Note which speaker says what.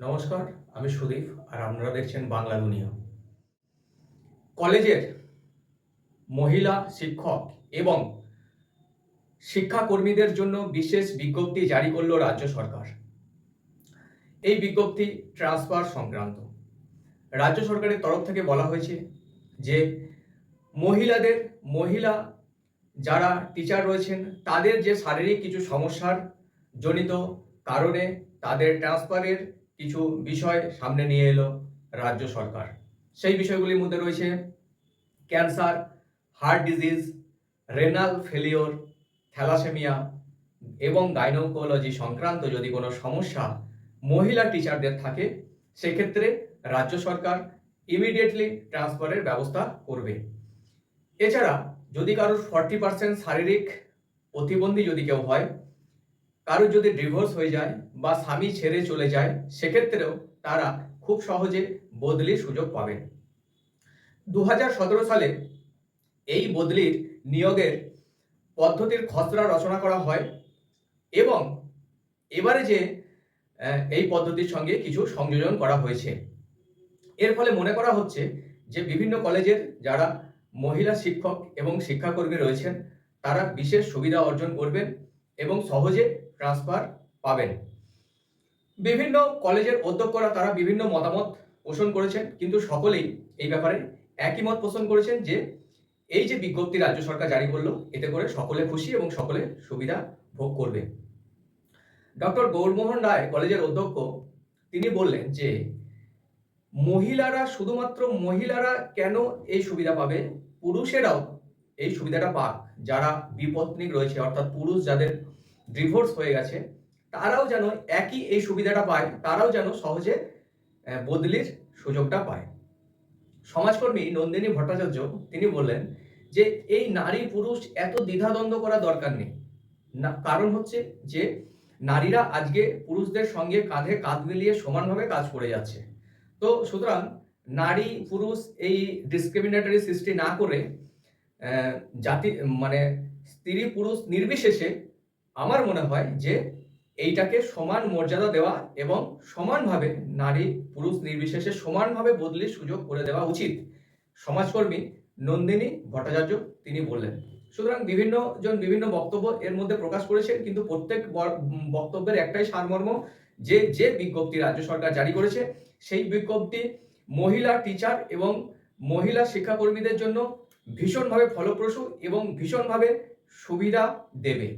Speaker 1: নমস্কার, আমি সুদীপ আর আপনারা দেখছেন বাংলা দুনিয়া। কলেজের মহিলা শিক্ষক এবং শিক্ষাকর্মীদের জন্য বিশেষ বিজ্ঞপ্তি জারি করল রাজ্য সরকার। এই বিজ্ঞপ্তি ট্রান্সফার সংক্রান্ত। রাজ্য সরকারের তরফ থেকে বলা হয়েছে যে মহিলাদের, মহিলা যারা টিচার রয়েছেন, তাদের যে শারীরিক কিছু সমস্যার জনিত কারণে তাদের ট্রান্সফারের কিছু বিষয় সামনে নিয়ে এলো রাজ্য সরকার। সেই বিষয়গুলির মধ্যে রয়েছে cancer, heart disease renal failure thalassaemia এবং গাইনোকোলজি সংক্রান্ত যদি কোনো সমস্যা মহিলা টিচারদের থাকে, সেক্ষেত্রে রাজ্য সরকার ইমিডিয়েটলি ট্রান্সফারের ব্যবস্থা করবে। এছাড়া যদি কারোর ফর্টি পার্সেন্ট শারীরিক প্রতিবন্ধী যদি কেউ হয় কারোর যদি ডিভোর্স হয়ে যায় বা স্বামী ছেড়ে চলে যায়, সেক্ষেত্রেও তারা খুব সহজে বদলির সুযোগ পাবেন। দু হাজার সতেরো সালে এই বদলির নিয়োগের পদ্ধতির খসড়া রচনা করা হয় এবং এবারে যে এই পদ্ধতির সঙ্গে কিছু সংযোজন করা হয়েছে। এর ফলে মনে করা হচ্ছে যে, বিভিন্ন কলেজের যারা মহিলা শিক্ষক এবং শিক্ষাকর্মী রয়েছেন, তারা বিশেষ সুবিধা অর্জন করবেন। এবং সহজে ট্রান্সফার পাবেন। বিভিন্ন কলেজের অধ্যক্ষরা তারা বিভিন্ন মতামত পোষণ করেছেন, কিন্তু সকলেই এই ব্যাপারে একই মত পোষণ করেছেন যে, এই যে বিজ্ঞপ্তি রাজ্য সরকার জারি করল, এতে করে সকলে খুশি এবং সকলে সুবিধা ভোগ করবে। ডক্টর গৌরমোহন রায় কলেজের অধ্যক্ষ, তিনি বললেন যে, মহিলারা শুধুমাত্র মহিলারা কেন এই সুবিধা পাবে? পুরুষেরাও এই সুবিধাটা পাক। যারা বিপত্নিক রয়েছে, অর্থাৎ পুরুষ যাদের ডিভোর্স হয়ে গেছে, তারাও যেন একই এই সুবিধাটা পায়, তারাও যেন সহজে বদলির সুযোগটা পায়। সমাজকর্মী নন্দিনী ভট্টাচার্য, তিনি বললেন যে, এই নারী পুরুষ এত দ্বিধাদ্বন্দ্ব করা দরকার নেই। না, কারণ হচ্ছে যে, নারীরা আজকে পুরুষদের সঙ্গে কাঁধে কাঁধ মিলিয়ে সমানভাবে কাজ করে যাচ্ছে। তো সুতরাং নারী পুরুষ এই ডিসক্রিমিনেটরি সৃষ্টি না করে জাতি মানে স্ত্রী পুরুষ নির্বিশেষে আমার মনে হয় যে এইটাকে সমান মর্যাদা দেওয়া এবং সমানভাবে নারী পুরুষ নির্বিশেষে সমানভাবে বদলির সুযোগ করে দেওয়া উচিত। সমাজকর্মী নন্দিনী ভট্টাচার্য তিনি বললেন। সুতরাং বিভিন্ন জন বিভিন্ন বক্তব্য এর মধ্যে প্রকাশ করেছেন, কিন্তু প্রত্যেক বক্তব্যের একটাই সারমর্ম যে যে বিজ্ঞপ্তি রাজ্য সরকার জারি করেছে, সেই বিজ্ঞপ্তি মহিলা টিচার এবং মহিলা শিক্ষাকর্মীদের জন্য ভীষণভাবে ফলপ্রসূ এবং ভীষণভাবে সুবিধা দেবে।